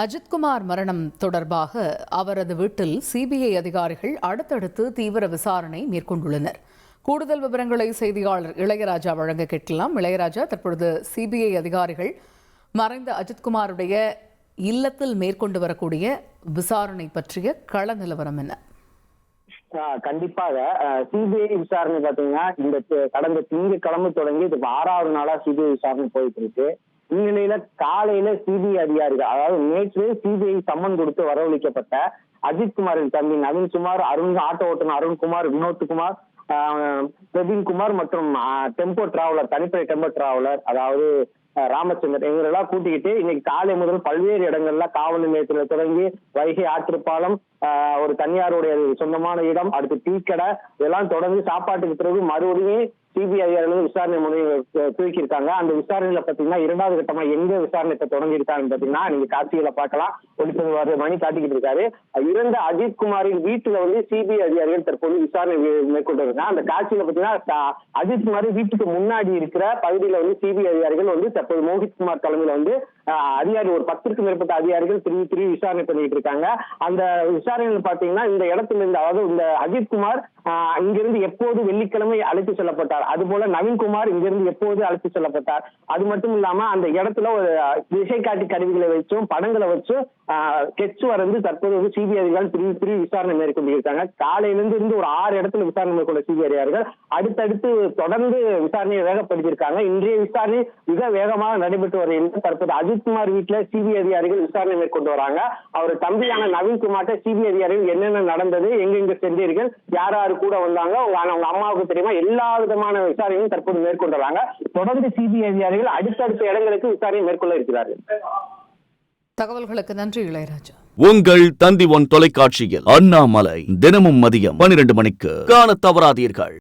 அஜித்குமார் மரணம் தொடர்பாக அவரது வீட்டில் சிபிஐ அதிகாரிகள் அடுத்தடுத்து தீவிர விசாரணை மேற்கொண்டுள்ளனர். கூடுதல் விவரங்களை செய்தியாளர் இளையராஜா வழங்க கேட்கலாம். இளையராஜா தற்பொழுது சிபிஐ அதிகாரிகள் மறைந்த அஜித்குமாருடைய இல்லத்தில் மேற்கொண்டு வரக்கூடிய விசாரணை பற்றிய கள நிலவரம் என்ன? ஆஹ் கண்டிப்பாக. சிபிஐ விசாரணை பாத்தீங்கன்னா இந்த கடந்த திங்கட்கிழமை தொடங்கி இது ஆறாவது நாளா சிபிஐ விசாரணை போயிட்டு இருக்கு. இந்நிலையில காலையில சிபிஐ அதிகாரிகள் அதாவது நேற்று சிபிஐ சம்மன் கொடுத்து வரவழைக்கப்பட்ட அஜித்குமாரின் தம்பி நவீன்குமார் அருண் ஆட்டோ ஓட்டுநர் அருண்குமார் வினோத்குமார் ஆஹ் பிரவீன்குமார் மற்றும் ஆஹ் டெம்போ டிராவலர் தனிப்படை டெம்போ டிராவலர் அதாவது ராமச்சந்திரன். இவங்களெல்லாம் கூட்டிக்கிட்டு இன்னைக்கு காலை முதல் பல்வேறு இடங்கள்ல காவல் நிலையத்துல தொடங்கி வைகை ஆற்றுப்பாலம் ஆஹ் ஒரு தனியாருடைய சொந்தமான இடம் அடுத்து டீ கடை இதெல்லாம் தொடர்ந்து சாப்பாட்டுக்கு பிறகு மறுபடியும் சிபிஐ அதிகாரிகள் விசாரணை முறை தூக்கியிருக்காங்க. அந்த விசாரணையில பாத்தீங்கன்னா இரண்டாவது கட்டமா எங்க விசாரணை இப்ப தொடங்கியிருக்காங்கன்னு பாத்தீங்கன்னா நீங்க காட்சிகளை பார்க்கலாம். ஒளிப்பதிவாளர் மணி காட்டிக்கிட்டு இருக்காரு. இறந்த அஜித் குமாரின் வீட்டுல வந்து சிபிஐ அதிகாரிகள் தற்போது விசாரணை மேற்கொண்டு இருக்காங்க அந்த காட்சியில பாத்தீங்கன்னா அஜித் குமார் வீட்டுக்கு முன்னாடி இருக்கிற பகுதியில வந்து சிபிஐ அதிகாரிகள் வந்து தற்போது மோகித் குமார் தலைமையில வந்து அதிகாரி ஒரு பத்திற்கும் மேற்பட்ட அதிகாரிகள் திரும்பி திரும்பி விசாரணை பண்ணிட்டு இருக்காங்க. அந்த விசாரணையில் பாத்தீங்கன்னா இந்த இடத்துல இருந்து அதாவது இந்த அஜித் குமார் இங்கிருந்து எப்போது வெள்ளிக்கிழமை அழைத்து செல்லப்பட்டார்? அது போல நவீன்குமார் இங்கிருந்து எப்போது அழைத்து செல்லப்பட்டார்? அது மட்டும் இல்லாம அந்த இடத்துல ஒரு திசைக்காட்டி கருவிகளை வச்சும் படங்களை வச்சும் கெச்சு வரைந்து தற்போது வந்து சிபிஐ அதிகாரிகள் திரும்பி திரும்பி விசாரணை மேற்கொண்டு இருக்காங்க காலையிலிருந்து இருந்து ஒரு ஆறு இடத்துல விசாரணை மேற்கொண்ட சிபிஐ அதிகாரிகள் அடுத்தடுத்து தொடர்ந்து விசாரணையை வேகப்படுத்தியிருக்காங்க. இன்றைய விசாரணை மிக வேகமாக நடைபெற்று வருகிறது. தற்போது அஜித்குமார் வீட்டுல சிபிஐ அதிகாரிகள் விசாரணை மேற்கொண்டு வராங்க. அவர் தம்பியான நவீன்குமார்ட்ட சிபிஐ அதிகாரிகள் என்னென்ன நடந்தது எங்கெங்க சென்றீர்கள் யார் யாரு கூட வந்தாங்க உங்க அம்மாவுக்கு தெரியுமா எல்லா விதமான விசாரணையும் தற்போது மேற்கொண்டு வராங்க. தொடர்ந்து சிபிஐ அதிகாரிகள் அடுத்தடுத்த இடங்களுக்கு விசாரணை மேற்கொள்ள இருக்கிறார்கள். தகவல்களுக்கு நன்றி இளையராஜா. உங்கள் தந்தி ஒன் தொலைக்காட்சியில் அண்ணாமலை தினமும் மதியம் பனிரெண்டு மணிக்கு காணத் தவறாதீர்கள்.